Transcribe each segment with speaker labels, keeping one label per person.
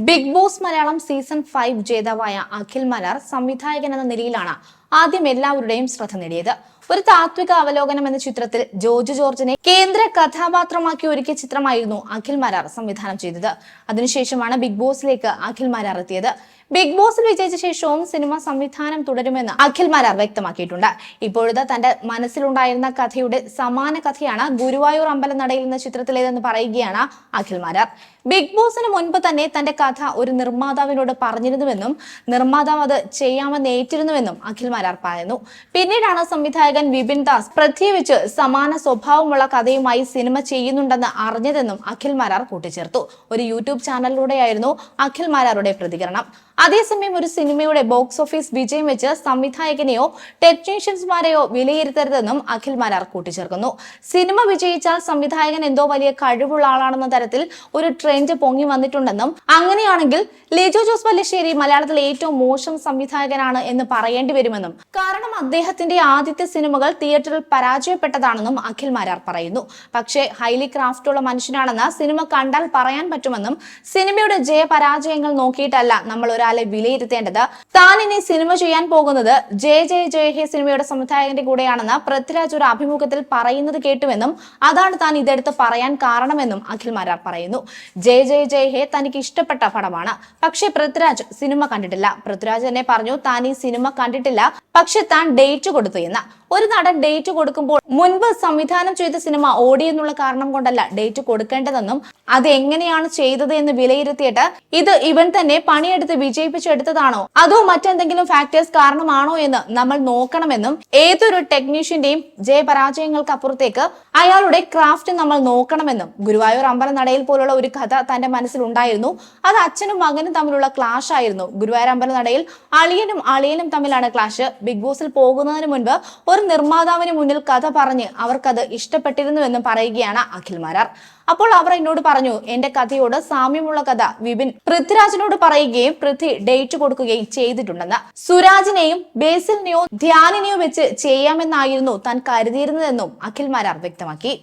Speaker 1: Big boss Malayalam season five ജേതാവായ അഖിൽ മലാർ സംവിധായകൻ എന്ന നിലയിലാണ് ആദ്യം എല്ലാവരുടെയും ശ്രദ്ധ നേടിയത്. ഒരു താത്വിക അവലോകനം എന്ന ചിത്രത്തിൽ ജോർജ് ജോർജിനെ കേന്ദ്ര കഥാപാത്രമാക്കി ഒരുക്കിയ ചിത്രമായിരുന്നു അഖിൽ മാരാർ സംവിധാനം ചെയ്തത്. അതിനുശേഷമാണ് ബിഗ് ബോസിലേക്ക് അഖിൽ മാരാർ എത്തിയത്. ബിഗ് ബോസിൽ വിജയിച്ച ശേഷവും സിനിമ സംവിധാനം തുടരുമെന്ന് അഖിൽ മാരാർ വ്യക്തമാക്കിയിട്ടുണ്ട്. ഇപ്പോഴത്തെ തന്റെ മനസ്സിലുണ്ടായിരുന്ന കഥയുടെ സമാന കഥയാണ് ഗുരുവായൂർ അമ്പലനടയിൽ എന്ന ചിത്രത്തിലേതെന്ന് പറയുകയാണ് അഖിൽ മാരാർ. ബിഗ് ബോസിന് മുൻപ് തന്നെ തന്റെ കഥ ഒരു നിർമ്മാതാവിനോട് പറഞ്ഞിരുന്നുവെന്നും നിർമ്മാതാവ് അത് ചെയ്യാമെന്ന് ഏറ്റിരുന്നുവെന്നും അഖിൽ പറയുന്നു പിന്നീടാണ് സംവിധായകൻ വിപിൻ ദാസ് പ്രത്യേകിച്ച് സമാന സ്വഭാവമുള്ള കഥയുമായി സിനിമ ചെയ്യുന്നുണ്ടെന്ന് അറിഞ്ഞതെന്നും അഖിൽ മാരാർ കൂട്ടിച്ചേർത്തു. ഒരു യൂട്യൂബ് ചാനലിലൂടെയായിരുന്നു അഖിൽ മാരാറുടെ പ്രതികരണം. അതേസമയം ഒരു സിനിമയുടെ ബോക്സ് ഓഫീസ് വിജയം വെച്ച് സംവിധായകനെയോ ടെക്നീഷ്യൻസ്മാരെയോ വിലയിരുത്തരുതെന്നും അഖിൽ മാരാർ കൂട്ടിച്ചേർക്കുന്നു. സിനിമ വിജയിച്ചാൽ സംവിധായകൻ എന്തോ വലിയ കഴിവുള്ള ആളാണെന്ന തരത്തിൽ ഒരു ട്രെൻഡ് പൊങ്ങി വന്നിട്ടുണ്ടെന്നും അങ്ങനെയാണെങ്കിൽ ലിജോ ജോസ് പല്ലിശ്ശേരി മലയാളത്തിലെ ഏറ്റവും മോശം സംവിധായകനാണ് എന്ന് പറയേണ്ടി വരുമെന്നും കാരണം അദ്ദേഹത്തിന്റെ ആദ്യത്തെ സിനിമകൾ തിയേറ്ററിൽ പരാജയപ്പെട്ടതാണെന്നും അഖിൽ മാരാർ പറയുന്നു. പക്ഷേ ഹൈലി ക്രാഫ്റ്റുള്ള മനുഷ്യനാണെന്ന് സിനിമ കണ്ടാൽ പറയാൻ പറ്റുമെന്നും സിനിമയുടെ ജയപരാജയങ്ങൾ നോക്കിയിട്ടല്ല നമ്മൾ ഒരാളെ വിലയിരുത്തേണ്ടത്. താൻ ഇനി സിനിമ ചെയ്യാൻ പോകുന്നത് ജയ ജയ ജയ ഹേ സിനിമയുടെ സംവിധായകന്റെ കൂടെയാണെന്ന് പൃഥ്വിരാജ് ഒരു അഭിമുഖത്തിൽ പറയുന്നത് കേട്ടുവെന്നും അതാണ് താൻ ഇതെടുത്ത് പറയാൻ കാരണമെന്നും അഖിൽ മാരാർ പറയുന്നു. ജയ ജയ ജയ ഹേ തനിക്ക് ഇഷ്ടപ്പെട്ട പടമാണ്. പക്ഷേ പൃഥ്വിരാജ് സിനിമ കണ്ടിട്ടില്ല. പൃഥ്വിരാജ് തന്നെ പറഞ്ഞു താൻ ഈ സിനിമ കണ്ടിട്ടില്ല. പക്ഷെ താൻ ഡേറ്റ് കൊടുത്തു എന്ന്. ഒരു നടൻ ഡേറ്റ് കൊടുക്കുമ്പോൾ മുൻപ് സംവിധാനം ചെയ്ത സിനിമ ഓടിയെന്നുള്ള കാരണം കൊണ്ടല്ല ഡേറ്റ് കൊടുക്കേണ്ടതെന്നും അത് എങ്ങനെയാണ് ചെയ്തത് എന്ന് വിലയിരുത്തിയിട്ട് ഇത് ഇവൻ തന്നെ പണിയെടുത്ത് വിജയിപ്പിച്ചെടുത്തതാണോ അതോ മറ്റെന്തെങ്കിലും ഫാക്ടേഴ്സ് കാരണമാണോ എന്ന് നമ്മൾ നോക്കണമെന്നും ഏതൊരു ടെക്നീഷ്യന്റെയും ജയപരാജയങ്ങൾക്ക് അപ്പുറത്തേക്ക് അയാളുടെ ക്രാഫ്റ്റ് നമ്മൾ നോക്കണമെന്നും ഗുരുവായൂർ അമ്പല നടയിൽ പോലുള്ള ഒരു കഥ തന്റെ മനസ്സിലുണ്ടായിരുന്നു അത് അച്ഛനും മകനും തമ്മിലുള്ള ക്ലാഷ് ആയിരുന്നു. ഗുരുവായൂർ അമ്പല നടയിൽ അളിയനും അളിയനും തമ്മിലാണ് ക്ലാഷ് ബിഗ് ബോസിൽ പോകുന്നതിന് മുൻപ് ഒരു നിർമ്മാതാവിന് മുന്നിൽ കഥ പറഞ്ഞ് അവർക്കത് ഇഷ്ടപ്പെട്ടിരുന്നുവെന്നും പറയുകയാണ് അഖിൽ മാരാർ. അപ്പോൾ അവർ എന്നോട് പറഞ്ഞു എന്റെ കഥയോട് സാമ്യമുള്ള കഥ വിപിൻ പൃഥ്വിരാജിനോട് പറയുകയും പൃഥ്വി ഡേറ്റ് കൊടുക്കുകയും ചെയ്തിട്ടുണ്ടെന്ന്. സുരാജിനെയും ബേസിലിനെയോ ധ്യാനിനെയോ വെച്ച് ചെയ്യാമെന്നായിരുന്നു താൻ കരുതിയിരുന്നതെന്നും അഖിൽ മാരാർ വ്യക്തമാക്കി.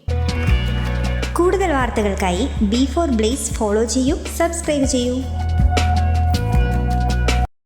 Speaker 2: കൂടുതൽ വാർത്തകൾക്കായി ബി ഫോർ ബ്ലേസ് ഫോളോ ചെയ്യൂ സബ്സ്ക്രൈബ് ചെയ്യൂ.